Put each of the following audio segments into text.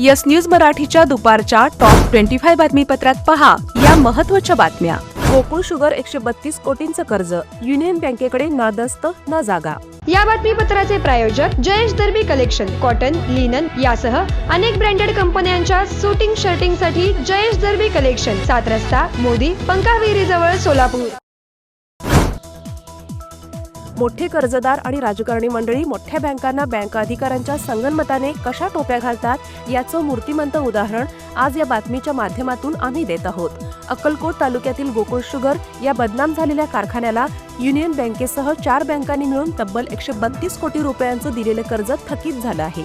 Yes news मराठीच्या दुपारच्या top twenty five बातमीपत्रात पहा या महत्त्वाच्या बातम्या. गोकुळ शुगर एकशे बत्तीस कोटींचं कर्ज. युनियन बँकेकडे ना दस्त ना जागा. या बातमीपत्राचे प्रायोजक Jayesh Darbi collection cotton linen यासह अनेक ब्रँडेड कंपन्यांच्या शूटिंग शर्टिंगसाठी जयेश दर्बी कलेक्शन सात रस्ता मोदी पंकाविहिरी जवळ सोलापूर. मोठे कर्जदार आणि राजकारणी मंडळी मोठ्या बँकांना बँक अधिकाऱ्यांच्या संगनमताने कशा टोप्या घालतात याचं मूर्तिमंत उदाहरण आज या बातमीच्या माध्यमातून आम्ही देत आहोत. अक्कलकोट तालुक्यातील गोकुळ शुगर या बदनाम झालेल्या कारखान्याला युनियन बँकेसह चार बँकांनी मिळून तब्बल एकशे बत्तीस कोटी रुपयांचं दिलेलं कर्ज थकीत झालं आहे.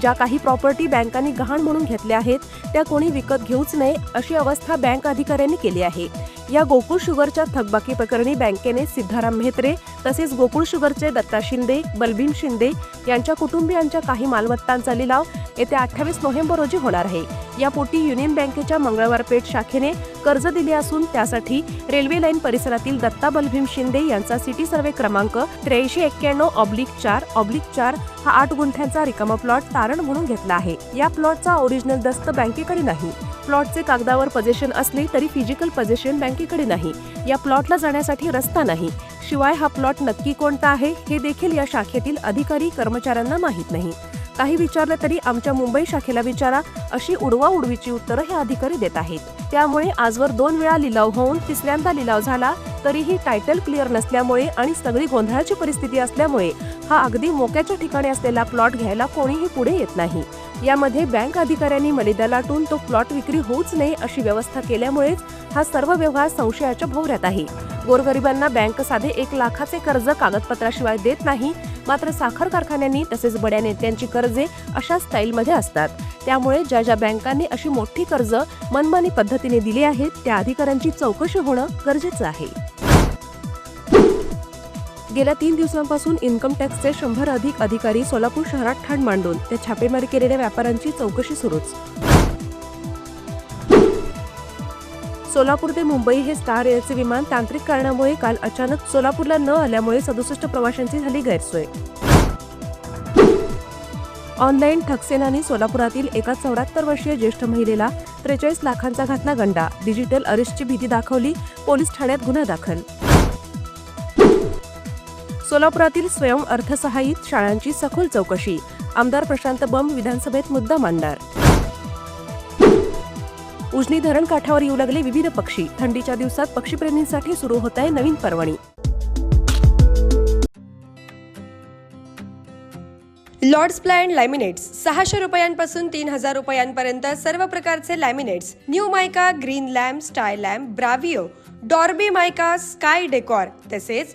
ज्या काही प्रॉपर्टी बँकांनी गहाण म्हणून घेतल्या आहेत त्या कोणी विकत घेऊच नये अशी अवस्था बँक अधिकाऱ्यांनी केली आहे. या गोकुळ शुगरच्या थकबाकी प्रकरणी बँकेने सिद्धाराम म्हेत्रे तसेच गोकुळ शुगरचे दत्ता शिंदे बलभीम शिंदे यांच्या कुटुंबियांच्या काही मालमत्तांचा लिलाव येत्या अठ्ठावीस नोव्हेंबर रोजी होणार आहे. यापोटी युनियन बँकेच्या मंगळवार पेठ शाखेने कर्ज दिले असून त्यासाठी रेल्वे लाईन परिसरातील दत्ता बलभीम शिंदे यांचा सिटी सर्वे क्रमांक त्र्याऐंशी एक्क्याण्णव ऑब्लिक चार ऑब्लिक चार हा आठ गुंठ्यांचा रिकामा प्लॉट तारण म्हणून घेतला आहे. या प्लॉटचा ओरिजिनल दस्त बँकेकडे नाही. प्लॉटचे कागदावर पजेशन असले तरी फिजिकल पजेशन बँकेकडे नाही. या प्लॉटला जाण्यासाठी रस्ता नाही. शिवाय हा प्लॉट नक्की कोणता आहे हे देखील या शाखेतील अधिकारी कर्मचाऱ्यांना माहीत नाही. काही विचारलं तरी आमच्या मुंबई शाखेला विचारा अशी उडवा उडवीची उत्तरं हे अधिकारी देत आहेत. त्यामुळे आजवर दोन वेळा लिलाव होऊन तिसऱ्यांदा लिलाव झाला तरीही टायटल क्लिअर नसल्यामुळे आणि सगळी गोंधळाची परिस्थिती असल्यामुळे हा अगदी मोक्याच्या ठिकाणी असलेला प्लॉट घ्यायला कोणीही पुढे येत नाही. यामध्ये बँक अधिकाऱ्यांनी मलिदा लाटून तो प्लॉट विक्री होऊच नये अशी व्यवस्था केल्यामुळेच हा सर्व व्यवहार संशयाच्या भोवऱ्यात आहे. गोरगरिबांना बँक साधे एक लाखाचे कर्ज कागदपत्राशिवाय देत नाही मात्र साखर कारखान्यांनी तसेच बड्या नेत्यांची कर्जे अशा स्टाईलमध्ये असतात. त्यामुळे ज्या ज्या बँकांनी अशी मोठी कर्ज मनमानी पद्धतीने दिली आहेत त्या अधिकाऱ्यांची चौकशी होणं गरजेचं आहे. गेल्या तीन दिवसांपासून इन्कम टॅक्सचे शंभर अधिक अधिकारी सोलापूर शहरात ठाण मांडून त्या छापेमारी केलेल्या व्यापाऱ्यांची चौकशी सुरूच. सोलापूर ते मुंबई हे स्टार एअरचे विमान तांत्रिक कारणामुळे काल अचानक सोलापूरला न आल्यामुळे सदुसष्ट प्रवाशांची झाली गैरसोय. ऑनलाईन ठकसेनाने सोलापुरातील एका चौऱ्याहत्तर वर्षीय ज्येष्ठ महिलेला त्रेचाळीस लाखांचा घातला गंडा. डिजिटल अरेस्टची भीती दाखवली पोलीस ठाण्यात गुन्हा दाखल. सोलापुरातील स्वयं अर्थसहाय्यित शाळांची सखोल चौकशी. आमदार प्रशांत बंब विधानसभेत मुद्दा मांडणार. उजनी धरण काठावर येऊ लागले विविध पक्षी. थंडीच्या दिवसात पक्षीप्रेमींसाठी सुरू होत आहे नवीन पर्वणी. लॉर्ड्स प्लॅन लॅमिनेट्स सहाशे रुपयांपासून तीन हजार रुपयांपर्यंत सर्व प्रकारचे laminates. New mica Greenlam Stylam Bravio डॉर्बी mica sky decor तसेच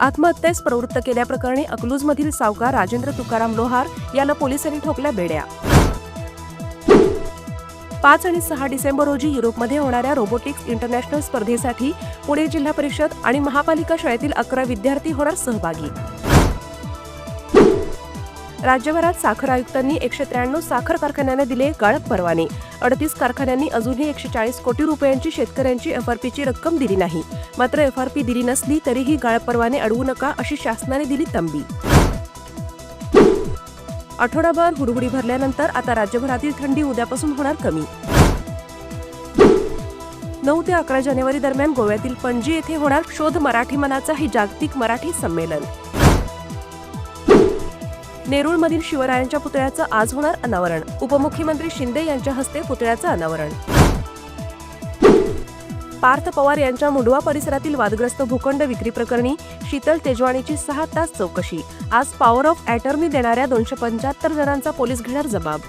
आत्महत्येस प्रवृत्त केल्याप्रकरणी अकलूजमधील सावकार राजेंद्र तुकाराम लोहार याला पोलिसांनी ठोकल्या बेड्या. पाच आणि सहा डिसेंबर रोजी युरोपमध्ये होणाऱ्या रोबोटिक्स इंटरनॅशनल स्पर्धेसाठी पुणे जिल्हा परिषद आणि महापालिका शाळेतील अकरा विद्यार्थी होणार सहभागी. राज्यभरात साखर आयुक्तांनी एकशे त्र्याण्णव साखर कारखान्यांना दिले गाळप परवाने. अडतीस कारखान्यांनी अजूनही एकशे चाळीस कोटी रुपयांची शेतकऱ्यांची एफआरपीची रक्कम दिली नाही. मात्र एफआरपी दिली नसली तरीही गाळप परवाने अडवू नका अशी शासनाने दिली तंबी. आठवडाभर हुडहुडी भरल्यानंतर आता राज्यभरातील थंडी उद्यापासून होणार कमी. नऊ ते अकरा जानेवारी दरम्यान गोव्यातील पणजी येथे होणार शोध मराठी मनाचा हे जागतिक मराठी संमेलन. नेरुळमधील शिवरायांच्या पुतळ्याचं आज होणार अनावरण. उपमुख्यमंत्री शिंदे यांच्या हस्ते पुतळ्याचं अनावरण. पार्थ पवार यांच्या मुंडवा परिसरातील वादग्रस्त भूखंड विक्री प्रकरणी शीतल तेजवाणीची सहा तास चौकशी. आज पॉवर ऑफ अॅटर्नी देणाऱ्या दोनशे पंच्याहत्तर जणांचा पोलीस घेणार जबाब.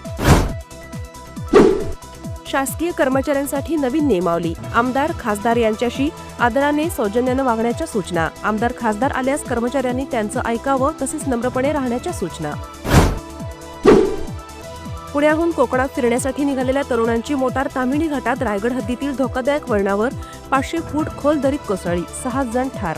शासकीय कर्मचाऱ्यांसाठी नवीन नियमावली आमदार खासदार यांच्याशी आदराने सौजन्यानं वागण्याच्या सूचना. आमदार खासदार आल्यास कर्मचाऱ्यांनी त्यांचं ऐकावं तसेच नम्रपणे राहण्याच्या सूचना. पुण्याहून कोकणात फिरण्यासाठी निघालेल्या तरुणांची मोटार तामिणी घाटात रायगड हद्दीतील धोकादायक वळणावर पाचशे फूट खोल दरीत कोसळली. सहा जण ठार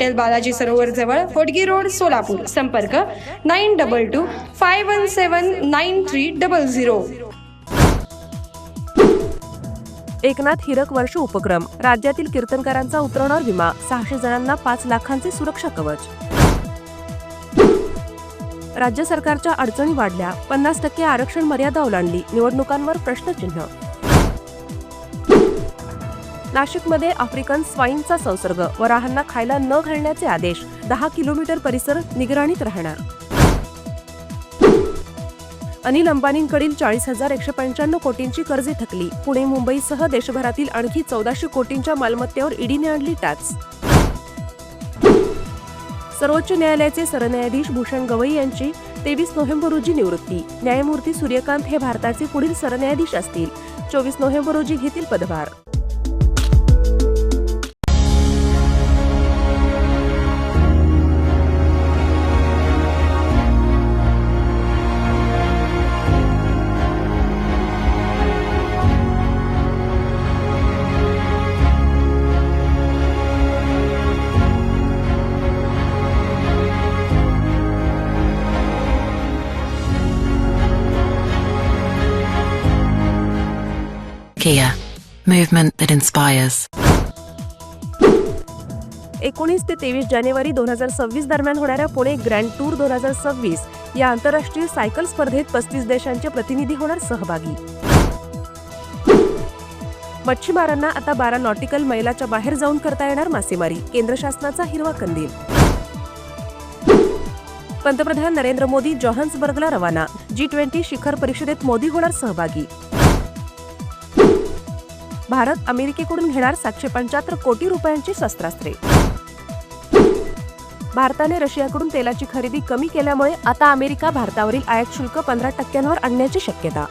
बालाजी सरोवर जवळ होडगी रोड सोलापूर. संपर्क nine double two five one seven nine three double zero. Eknath हिरक वर्ष उपक्रम. राज्यातील कीर्तनकारांचा उतरवणार विमा. सहाशे जणांना पाच लाखांचे सुरक्षा कवच. राज्य सरकारच्या अडचणी वाढल्या. पन्नास टक्के आरक्षण मर्यादा ओलांडली. निवडणुकांवर प्रश्नचिन्ह. नाशिकमध्ये आफ्रिकन स्वाईनचा संसर्ग वराहांना खायला न घालण्याचे आदेश दहा किलोमीटर परिसर निगराणीत राहणार. अनिल अंबानींकडील चाळीस हजार एकशे पंच्याण्णव कोटींची कर्जे थकली. पुणे मुंबईसह देशभरातील आणखी चौदाशे कोटींच्या मालमत्तेवर ईडीने आणली टाच सर्वोच्च न्यायालयाचे सरन्यायाधीश भूषण गवई यांची तेवीस नोव्हेंबर रोजी निवृत्ती. न्यायमूर्ती सूर्यकांत हे भारताचे पुढील सरन्यायाधीश असतील. चोवीस नोव्हेंबर रोजी घेतील पदभार. Kia, movement that inspires. एकोणीस ते तेवीस जानेवारी दोन हजार सव्वीस दरम्यान होणाऱ्या पुणे ग्रँड टूर दोन हजार सव्वीस या आंतरराष्ट्रीय सायकल स्पर्धेत पस्तीस देशांचे प्रतिनिधी होणार सहभागी. मच्छीमारांना आता बारा नॉटिकल मैलाच्या बाहेर जाऊन करता येणार मासेमारी केंद्र शासनाचा हिरवा कंदील. पंतप्रधान नरेंद्र मोदी जॉहन्सबर्गला रवाना जी ट्वेंटी शिखर परिषदेत मोदी होणार सहभागी. भारत अमेरिकेकडून घेणार सातशे पंच्याहत्तर कोटी रुपयांची शस्त्रास्त्रे. भारताने रशियाकडून तेलाची खरेदी कमी केल्यामुळे आता अमेरिका भारतावरील आयात शुल्क पंधरा टक्क्यांवर आणण्याची शक्यता.